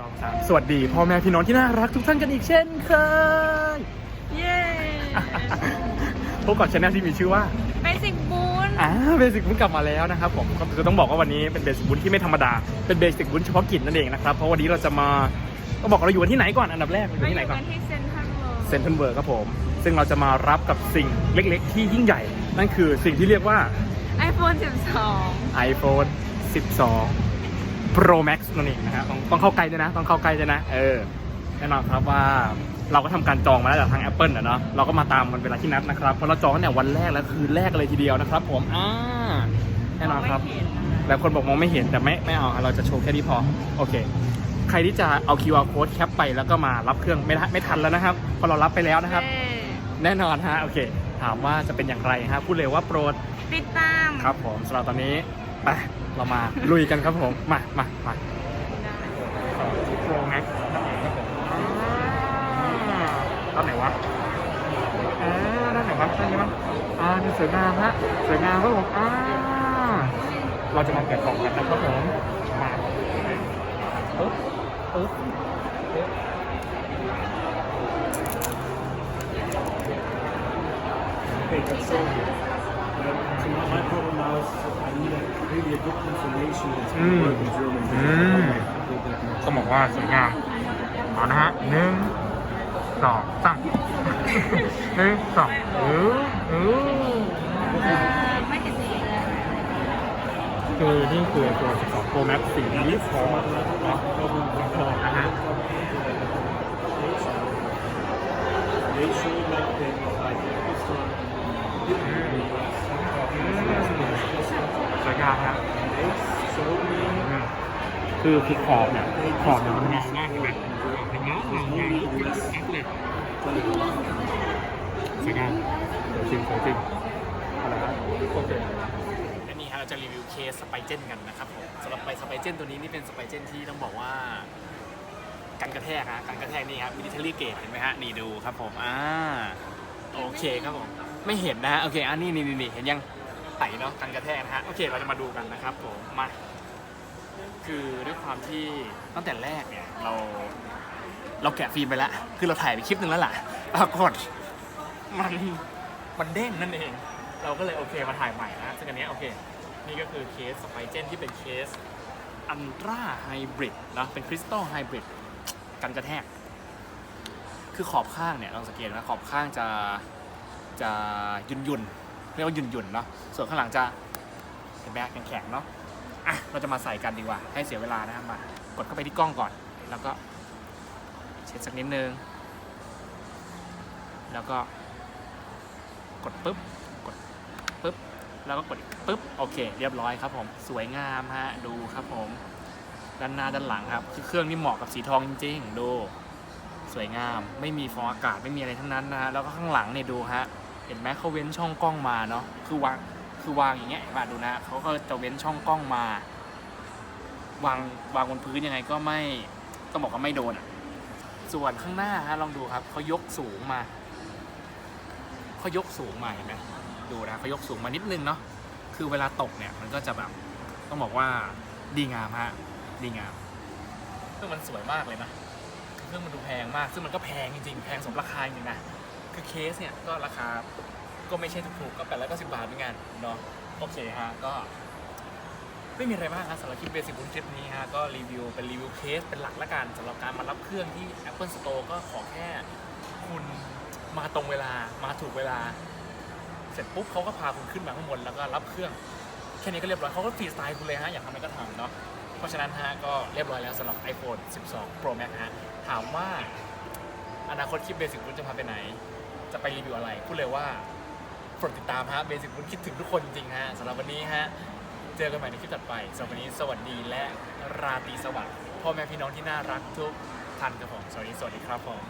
สองสามสวัสดีพ่อแม่พี่น้องที่น่ารักทุกท่านกันอีกเช่นเคย เย้พบกับช anel ที่มีชื่อว่าเบสิกบูนอ่าเบสิกบุญกลับมาแล้วนะครับผมก็คือต้องบอกว่าวันนี้เป็นเบสิกบุญที่ไม่ธรรมดา เป็นเบสิกบุญเฉพาะกิจนั่นเองนะครับ เพราะวันนี้เราจะมาก็บอกเราอยู่กันที่ไหนก่อนอันดับแรกเราอมายู่อที่ไหนยู่ก่อกันนที่เซนทรัลเวิลด์เซนทรัลเวิร์ครับผม ซึ่งเราจะมารับกับสิ่งเล็ก ๆ ที่ยิ่งใหญ่ นั่นคือสิ่งที่เรียกว่าไอโฟน12 iPhone 12 Pro Max นั่นเองนะฮะต้องต้องเข้าใกล้ด้วยนะ ต้องเข้าใกล้ด้วยนะ เออ แน่นอนครับว่าเราก็ทำการจองมาแล้วจากทาง Apple นะเนาะ เราก็มาตามวันเวลาที่นัดนะครับ เพราะเราจองตั้งแต่วันแรกแล้วคืนแรกเลยทีเดียวนะครับผม อ่า แน่นอนครับไม่เห็นนะแล้วคนบอกมองไม่เห็นแต่ไม่ไม่เอา เราจะโชว์แค่นี้พอ โอเค ใครที่จะเอา QR code แคปไปแล้วก็มารับเครื่องไม่ทันไม่ทันแล้วนะครับเพราะเรารับไปแล้วนะครับเย้แน่นอนฮะ โอเค ถามว่าจะเป็นอย่างไรฮะ พูดเลยว่าโปรดติดตาม ครับผมสำหรับตอนนี้ ไปเรามาลุยกันครับผม มามามาโปรแม็กนั่นเองครับผมด้านไหนวะอ่าด้านไหนวะด้านนี้มั้งอ่านี่สวยงามฮะสวยงามครับผมอ่าเราจะมาแกะกล่องกันนะครับผมมาปึ๊บปึ๊บปึ๊บ Okay, that's so good. So my, my problem now is I need a really a good confirmation that it's going to work in German. Mm. I think that much. ต้องบอกว่าสวยงามเอานะฮะหนึ่งสองสามหนึ่งสองเออเออเอ่อไม่เห็นสีเลยคือนี่คือตัว12 Pro Max สีนี้พอเนาะพอนะฮะ They show like the like าครับ They show me อืมคือคือขอบเนี่ยขอบเนี่ยมันเงามากใช่ไหมมันเงาเงาเงาแอคเลยสวยงามจริงจริงอะไรนะโอเคและนี่ฮะเราจะรีวิวเคสสไปเจนกันนะครับผมสำหรับไปสไปเจนตัวนี้นี่เป็นสไปเจนที่ต้องบอกว่ากันกระแทกฮะกันกระแทกนี่ครับมิลิเทอรี่เกตเห็นไหมฮะนี่ดูครับผมอ่าโอเคครับผมไม่เห็นนะฮะโอเคอันนี้นี่นี่นี่เห็นยัง ไต่เนาะกันกระแทกนะฮะโอเคเราจะมาดูกันนะครับผมมาคือด้วยความที่ตั้งแต่แรกเนี่ยเราเราแกะฟิล์มไปแล้วคือเราถ่ายไปคลิปหนึ่งแล้วล่ะปรากฏมันมันเด้งนั่นเอง เราก็เลยโอเคมาถ่ายใหม่นะซึ่งอันนี้โอเค นี่ก็คือเคสสไปเจนที่เป็นเคสอันตราไฮบริดนะเป็นคริสตัลไฮบริดกันกระแทก คือขอบข้างเนี่ยลองสังเกตนะขอบข้างจะจะยุนยุน เรียกว่ายุนยุนๆเนาะส่วนข้างหลังจะเห็นไหมแข็งๆเนาะอะเราจะมาใส่กันดีกว่า ให้เสียเวลานะครับมากดเข้าไปที่กล้องก่อน แล้วก็เช็ดสักนิดนึง แล้วก็กดปุ๊บกดปุ๊บแล้วก็กดปุ๊บโอเค เรียบร้อยครับผมสวยงามฮะดูครับผมด้านหน้าด้านหลังครับ คือเครื่องนี่เหมาะกับสีทองจริงๆดูสวยงาม ไม่มีฟองอากาศไม่มีอะไรทั้งนั้นนะฮะแล้วก็ข้างหลังเนี่ยดูฮะ ห็นไหมเขาเว้นช่องกล้องมาเนาะคือวางคือวางอย่างเงี้ยเห็นป่ะดูนะเขาก็จะเว้นช่องกล้องมา วางวางบนพื้นยังไงก็ไม่ต้องบอกว่าไม่โดนอะส่วนข้างหน้าฮะลองดูครับเขายกสูงมาเขายกสูงมาเห็นไหมดูนะเขายกสูงมานิดนึงเนาะคือเวลาตกเนี่ยมันก็จะแบบต้องบอกว่าดีงามฮะดีงามซึ่งมันสวยมากเลยนะเครื่องมันดูแพงมาก ซึ่งมันก็แพงจริงๆ แพงสมราคาจริงนะ คือเคสเนี่ยก็ราคาก็ไม่ใช่ถูกๆก็แปดร้อยเก้าสิบบาทเหมือนกันเนาะโอเคฮะก็ไม่มีอะไรมากครับสำหรับคลิปเบสิกบุญคลิปนี้ฮะก็รีวิวเป็นรีวิวเคสเป็นหลักละกันสำหรับการมารับเครื่องที่ Apple Store ก็ขอแค่คุณมาตรงเวลามาถูกเวลา เสร็จปุ๊บเขาก็พาคุณขึ้นมาข้างบนแล้วก็รับเครื่องแค่นี้ก็เรียบร้อยเขาก็ฟรีสไตล์คุณเลยฮะอยากทำอะไรก็ทำเนาะเพราะฉะนั้นฮะก็เรียบร้อยแล้วสำหรับ iPhone 12 Pro Max ฮะถามว่า อนาคตคลิปเบสิกบุญจะพาไปไหน จะไปรีวิวอะไร พูดเลยว่าโปรดติดตามฮะเบสิกบุญคิดถึงทุกคนจริงๆฮะสำหรับวันนี้ฮะ เจอกันใหม่ในคลิปถัดไปสำหรับวันนี้สวัสดีและราตรีสวัสดิ์พ่อแม่พี่น้องที่น่ารักทุกท่านครับผมสวัสดีสวัสดีครับผม